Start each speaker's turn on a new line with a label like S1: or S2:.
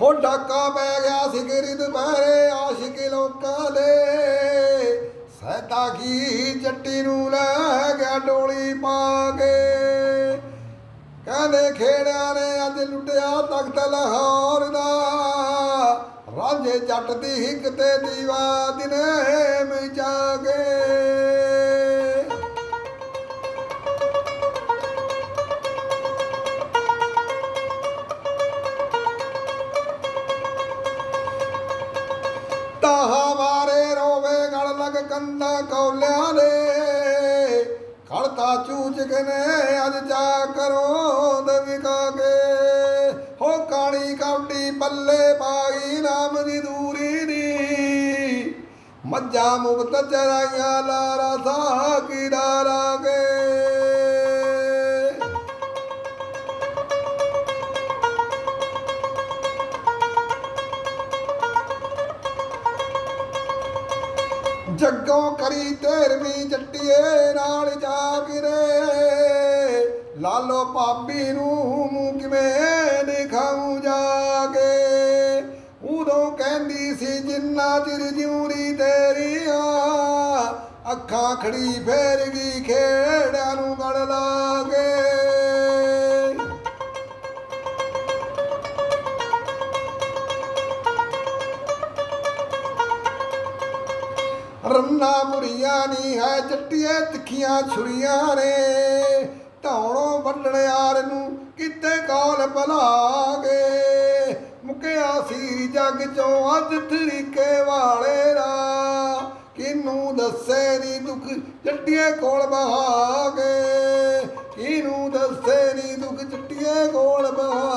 S1: ਹੋ ਡਾਕਾ ਪੈ ਗਿਆ ਸੀ ਗਿਰੀ ਦੁਪਹਿਰੇ ਆਸ਼ਿਕ ਲੋਕਾਂ ਦੇ। ਸਹਿਤਾ ਕੀ ਜੱਟੀ ਨੂੰ ਲੈ ਗਿਆ ਡੋਲੀ ਪਾ ਕੇ। ਕਹਿੰਦੇ ਖੇੜਿਆ ਨੇ ਅੱਜ ਲੁੱਟਿਆ ਤਖਤ ਲਾਹੌਰ ਦਾ। ਰਾਂਝੇ ਜੱਟ ਦੀ ਹਿੱਕ ਤੇ ਦੀਵਾ ਦਿਨੇ ਮਿਚਾ ਕੇ। ਕੰਦਾ ਕੌਲਿਆਂ ਦੇ ਖੜਤਾ ਚੂਚ ਕਨੇ ਅੱਜ ਜਾ ਕਰੋ ਦਵਿਕਾ ਕੇ। ਹੋ ਕਾਣੀ ਕੌਡੀ ਪੱਲੇ ਪਾਈ ਨਾਮ ਦੀ ਦੂਰੀ ਦੀ ਮੱਝਾਂ ਮੁਕਤ ਚਰਾਈਆਂ ਲਾਰਾ ਸਾਹ ਜੱਗੋਂ ਕਰੀ ਤੇਰਵੀਂ ਜੱਟੀਏ ਨਾਲ ਜਾ ਗਿਰੇ ਲਾਲੋ ਪਾਪੀ ਨੂੰ ਮੂੰਹ ਕਿਵੇਂ ਦਿਖਾਉਂ ਜਾ ਕੇ। ਉਦੋਂ ਕਹਿੰਦੀ ਸੀ, ਜਿੰਨਾ ਚਿਰ ਜਿਉਰੀ ਤੇਰੀਆਂ ਅੱਖਾਂ ਖੜੀ ਫੇਰ ਗਈ ਖੇੜਿਆਂ ਨੂੰ ਗੜ ਲਾਗੇ ਰੰਨਾ ਮੁਰੀਆਂ ਨਹੀਂ ਹੈ, ਜੱਟੀਏ ਤਿੱਖੀਆਂ ਛੁਰੀਆਂ ਨੇ। ਧੌਣੋਂ ਵੱਢਣ ਯਾਰ ਨੂੰ ਕਿਤੇ ਕੌਲ ਭਲਾਗੇ? ਮੁਕਿਆ ਸੀ ਜੱਗ ਚੋਂ ਅੱਜ ਤਰੀਕੇ ਵਾਲੇ ਦਾ ਕਿਨੂੰ ਦੱਸੇ ਨੀ ਦੁੱਖ, ਜੱਟੀਏ ਕੋਲ ਬਹਾਗੇ? ਕਿਨੂੰ ਦੱਸੇ ਨੀ ਦੁੱਖ, ਜੱਟੀਏ ਕੋਲ ਬਹਾ